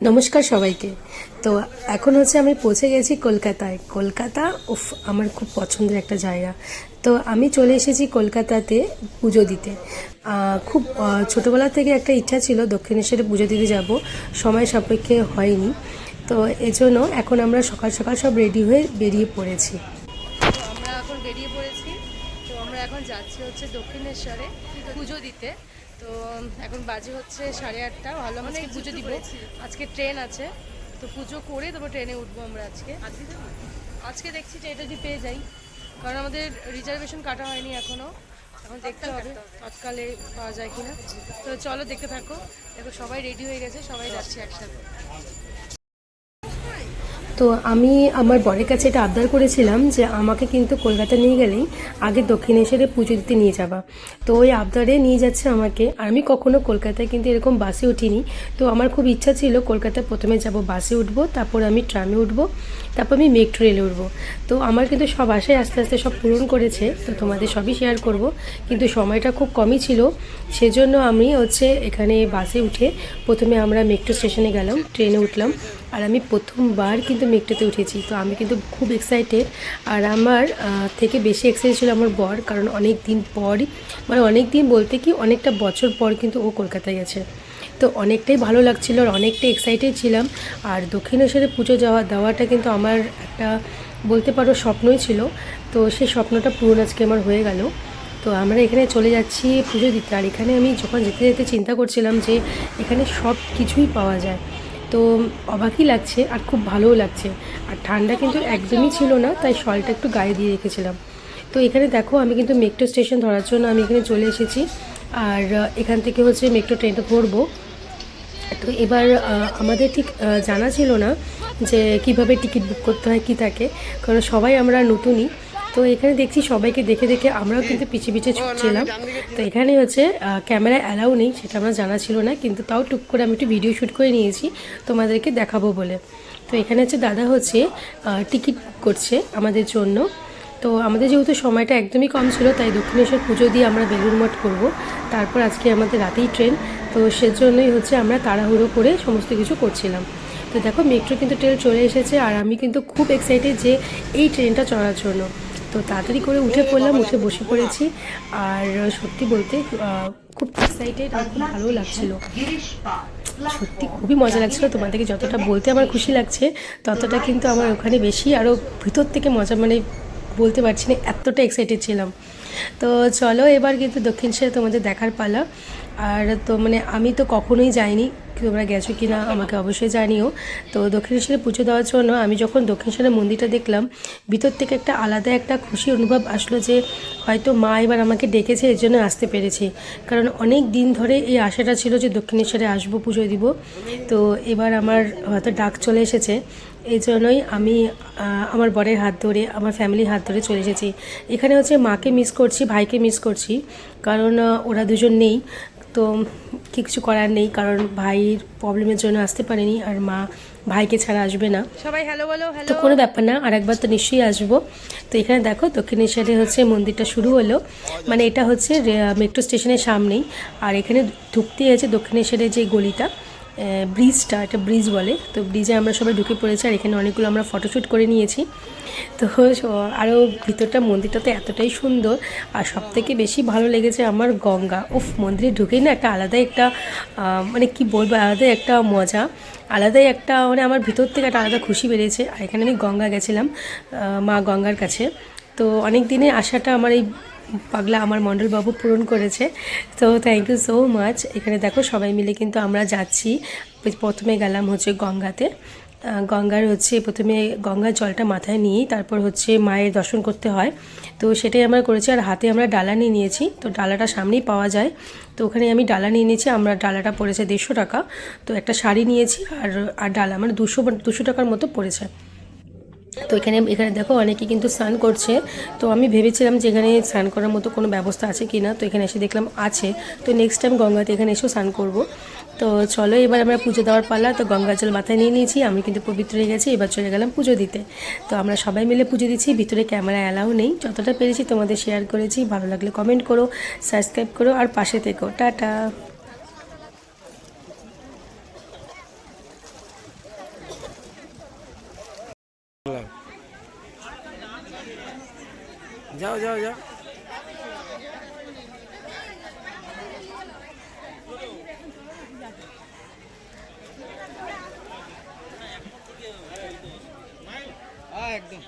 নমস্কার সবাইকে। তো এখন হচ্ছে আমি পৌঁছে গেছি কলকাতায়। কলকাতা, উফ, আমার খুব পছন্দের একটা জায়গা। তো আমি চলে এসেছি কলকাতাতে পুজো দিতে। খুব ছোটোবেলা থেকে একটা ইচ্ছা ছিল দক্ষিণেশ্বরে পুজো দিতে যাব। সময় সাপেক্ষে হয়নি। তো এজন্য এখন আমরা সকাল সকাল সব রেডি হয়ে বেরিয়ে পড়েছি। আমরা এখন বেরিয়ে পড়েছি। তো আমরা এখন যাচ্ছি হচ্ছে দক্ষিণেশ্বরে পুজো দিতে। তো এখন বাজে হচ্ছে সাড়ে আটটা। ভালো মানে পুজো দিব। আজকে ট্রেন আছে। তো পুজো করে তারপর ট্রেনে উঠবো আমরা আজকে। আজকে দেখছি যে এটা যদি পেয়ে যাই। কারণ আমাদের রিজার্ভেশন কাটা হয়নি এখনও এখন দেখতে হবে তৎকালে পাওয়া যায় কিনা। তো চলো দেখতে থাকো। দেখো সবাই রেডি হয়ে গেছে সবাই যাচ্ছি একসাথে। তো আমি আমার বরের কাছে এটা আবদার করেছিলাম যে আমাকে কিন্তু কলকাতা নিয়ে গেলেই আগে দক্ষিণেশ্বরে পুজো দিতে নিয়ে যাবা। তো ওই আবদারে নিয়ে যাচ্ছে আমাকে। আর আমি কখনো কলকাতায় কিন্তু এরকম বাসে উঠিনি। তো আমার খুব ইচ্ছা ছিল কলকাতায় প্রথমে যাব, বাসে উঠবো, তারপর আমি ট্রামে উঠবো, তারপর আমি মেট্রো রেলে উঠবো। তো আমার কিন্তু সব আশায় আস্তে আস্তে সব পূরণ করেছে। তো তোমাদের সবই শেয়ার করব। কিন্তু সময়টা খুব কমই ছিল। সেজন্য আমি হচ্ছে এখানে বাসে উঠে প্রথমে আমরা মেট্রো স্টেশনে গেলাম, ট্রেনে উঠলাম। আর আমি প্রথমবার কিন্তু মেট্রোতে উঠেছি, তো আমি কিন্তু খুব এক্সাইটেড আর আমার থেকে বেশি এক্সাইটেড ছিল আমার বর, কারণ অনেক দিন পরই মানে অনেক দিন বলতে কি অনেকটা বছর পর কিন্তু ও কলকাতায় গেছে। তো অনেকটাই ভালো লাগছিল আর অনেকটাই এক্সাইটেড ছিলাম। আর দক্ষিণেশ্বরে পুজো যাওয়া, দেওয়াটা কিন্তু আমার একটা বলতে পারো স্বপ্নই ছিল। তো সেই স্বপ্নটা পূরণ আজকে আমার হয়ে গেল। তো আমরা এখানে চলে যাচ্ছি পুজো দিতে। আর এখানে আমি যখন যেতে যেতে চিন্তা করছিলাম যে এখানে সব কিছুই পাওয়া যায়। তো অবাকই লাগছে আর খুব ভালোও লাগছে। আর ঠান্ডা কিন্তু একদমই ছিল না, তাই শলটা একটু গায়ে দিয়ে রেখেছিলাম। তো এখানে দেখো, আমি কিন্তু মেট্রো স্টেশন ধরার জন্য আমি এখানে চলে এসেছি। আর এখান থেকে হচ্ছে মেট্রো ট্রেনটা ধরবো। তো এবার আমাদের ঠিক জানা ছিল না যে কীভাবে টিকিট বুক করতে হয়, কি থাকে। কারণ সবাই আমরা নতুনই। তো এখানে দেখছি সবাইকে দেখে দেখে আমরাও কিন্তু পিছিয়ে পিছিয়ে ছুটছিলাম। তো এখানে হচ্ছে ক্যামেরা অ্যালাউ নেই সেটা আমার জানা ছিল না কিন্তু তাও টুক করে আমি একটু ভিডিও শ্যুট করে নিয়েছি তোমাদেরকে দেখাবো বলে। তো এখানে হচ্ছে দাদা হচ্ছে টিকিট বুক করছে আমাদের জন্য। তো আমাদের যেহেতু সময়টা একদমই কম ছিল তাই দক্ষিণেশ্বর পুজো দিয়ে আমরা বেলুর মঠ করব। তারপর আজকে আমাদের রাতেই ট্রেন তো সেজন্যই হচ্ছে আমরা তাড়াহুড়ো করে সমস্ত কিছু করছিলাম। তো দেখো মেট্রো কিন্তু ট্রেন চলে এসেছে আর আমি কিন্তু খুব এক্সাইটেড যে এই ট্রেনটা চড়ার জন্য। তো তাড়াতাড়ি করে উঠে পড়লাম, উঠে বসে পড়েছি। আর সত্যি বলতে খুব এক্সাইটেড আর খুব ভালো লাগছিল। সত্যি খুবই মজা লাগছিল। তোমাদেরকে যতটা বলতে আমার খুশি লাগছে, ততটা কিন্তু আমার ওখানে বেশি আরও ভিতর থেকে মজা মানে বলতে পারছি না, এতটা এক্সাইটেড ছিলাম। তো চলো, এবার কিন্তু দক্ষিণেশ্বরে তোমাদের দেখার পালা। আর তো মানে আমি তো কখনোই যাইনি, তোমরা গেছো কি না আমাকে অবশ্যই জানিও। তো দক্ষিণেশ্বরে পুজো দেওয়ার জন্য আমি যখন দক্ষিণেশ্বরের মন্দিরটা দেখলাম, ভিতর থেকে একটা আলাদা একটা খুশি অনুভব আসলো যে হয়তো মা এবার আমাকে ডেকেছে, এর জন্য আসতে পেরেছি। কারণ অনেক দিন ধরে এই আশাটা ছিল যে দক্ষিণেশ্বরে আসব, পুজো দিব। তো এবার আমার হয়তো ডাক চলে এসেছে। এই জন্যই আমি আমার বরের হাত ধরে আমার ফ্যামিলির হাত ধরে চলে এসেছি। এখানে হচ্ছে মাকে মিস করছি ভাইকে মিস করছি কারণ ওরা দুজন নেই। তো কিছু করার নেই কারণ ভাইয়ের প্রবলেমের জন্য আসতে পারেনি আর মা ভাইকে ছাড়া আসবে না। সবাই হ্যালো বলো তো কোনো ব্যাপার না আর একবার তো নিশ্চয়ই আসব। তো এখানে দেখো দক্ষিণেশ্বরে হচ্ছে মন্দিরটা শুরু হলো। মানে এটা হচ্ছে মেট্রো স্টেশনের সামনেই। আর এখানে ঢুকতে আছে দক্ষিণেশ্বরের যে গলিটা ব্রিজটা এটা ব্রিজ বলে। তো ব্রিজে আমরা সবাই ঢুকে পড়েছি আর এখানে অনেকগুলো আমরা ফটোশ্যুট করে নিয়েছি। তো আরও ভিতরটা মন্দিরটা তো এতটাই সুন্দর আর সব থেকে বেশি ভালো লেগেছে আমার গঙ্গা। উফ, মন্দিরে ঢুকেই না একটা আলাদাই একটা মানে কি বলব, আলাদাই একটা মজা। আলাদাই একটা মানে আমার ভিতর থেকে একটা আলাদা খুশি বেড়েছে। আর এখানে আমি গঙ্গা গেছিলাম মা গঙ্গার কাছে। তো অনেক দিনের আসাটা আমার এই পাগলা আমার মণ্ডলবাবু পূরণ করেছে। তো থ্যাংক ইউ সো মাচ এখানে দেখো সবাই মিলে কিন্তু আমরা যাচ্ছি। প্রথমে গেলাম হচ্ছে গঙ্গাতে। গঙ্গার হচ্ছে প্রথমে গঙ্গার জলটা মাথায় নিয়েই তারপর হচ্ছে মায়ের দর্শন করতে হয়। তো সেটাই আমরা করেছি আর হাতে আমরা ডালা নিয়ে নিয়েছি। তো ডালাটা সামনেই পাওয়া যায়। তো ওখানে আমি ডালা নিয়ে নিয়েছি, আমরা ডালাটা পড়েছে দেড়শো টাকা। তো একটা শাড়ি নিয়েছি আর আর ডালা মানে দুশো দুশো টাকার মতো পড়েছে। তো এখানে এখানে দেখো অনেকে কিন্তু স্নান করছে। তো আমি ভেবেছিলাম যে এখানে স্নান করার মতো কোনো ব্যবস্থা আছে কি না তো এখানে এসে দেখলাম আছে। তো নেক্সট টাইম গঙ্গাতে এখানে এসেও স্নান করব। তো চলো এবার আমরা পুজো দেওয়ার পালা। তো গঙ্গা জল মাথায় নিয়ে নিয়েছি। আমি কিন্তু পবিত্র হয়ে গেছি। এবার চলে গেলাম পুজো দিতে। তো আমরা সবাই মিলে পুজো দিচ্ছি। ভিতরে ক্যামেরা অ্যালাউ নেই। যতটা পেরেছি তোমাদের শেয়ার করেছি। ভালো লাগলে কমেন্ট করো সাবস্ক্রাইব করো, আর পাশে থেকো। টাটা! যাও যাও যাও। একদম।